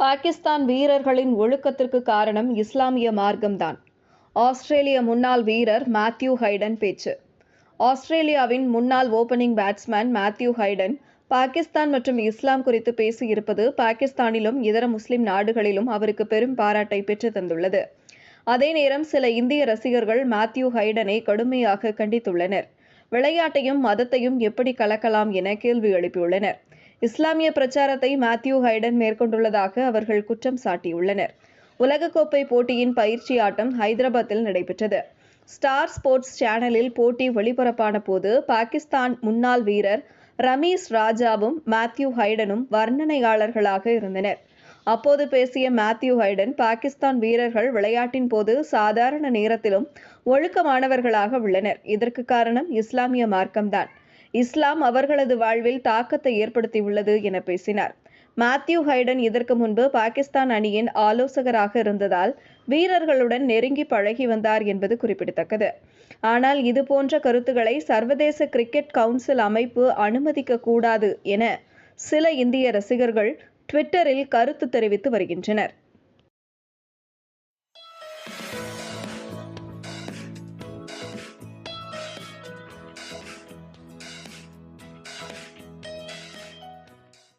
பாகிஸ்தான் வீரர்களின் ஒழுக்கத்திற்கு காரணம் இஸ்லாமிய மார்க்கம்தான். ஆஸ்திரேலிய முன்னாள் வீரர் மேத்யூ ஹைடன் பேச்சு. ஆஸ்திரேலியாவின் முன்னாள் opening batsman Matthew Hayden Pakistan மற்றும் இஸ்லாம் குறித்து பேசியிருப்பது பாகிஸ்தானிலும் இதர முஸ்லிம் நாடுகளிலும் அவருக்கு பெரும் பாராட்டை பெற்று தந்துள்ளது. அதே நேரம் சில இந்திய ரசிகர்கள் மேத்யூ ஹைடனை கடுமையாக கண்டித்துள்ளனர். விளையாட்டையும் மதத்தையும் எப்படி கலக்கலாம் என கேள்வி எழுப்பியுள்ளனர். இஸ்லாமிய பிரச்சாரத்தை மேத்யூ ஹைடன் மேற்கொண்டுள்ளதாக அவர்கள் குற்றம் சாட்டியுள்ளனர். உலகக்கோப்பை போட்டியின் பயிற்சி ஆட்டம் ஹைதராபாத்தில் நடைபெற்றது. ஸ்டார் ஸ்போர்ட்ஸ் சேனலில் போட்டி ஒளிபரப்பான போது பாகிஸ்தான் முன்னாள் வீரர் ரமீஸ் ராஜாவும் மேத்யூ ஹைடனும் வர்ணனையாளர்களாக இருந்தனர். அப்போது பேசிய மேத்யூ ஹைடன் பாகிஸ்தான் வீரர்கள் விளையாட்டின் போது சாதாரண நேரத்திலும் ஒழுக்கமானவர்களாக உள்ளனர். இதற்கு காரணம் இஸ்லாமிய மார்க்கம்தான். இஸ்லாம் அவர்களது வாழ்வில் தாக்கத்தை ஏற்படுத்தியுள்ளது என பேசினார். மேத்யூ ஹைடன் இதற்கு முன்பு பாகிஸ்தான் அணியின் ஆலோசகராக இருந்ததால் வீரர்களுடன் நெருங்கி பழகி வந்தார் என்பது குறிப்பிடத்தக்கது. ஆனால் இது போன்ற கருத்துக்களை சர்வதேச கிரிக்கெட் கவுன்சில் அமைப்பு அனுமதிக்க கூடாது என சில இந்திய ரசிகர்கள் ட்விட்டரில் கருத்து தெரிவித்து வருகின்றனர்.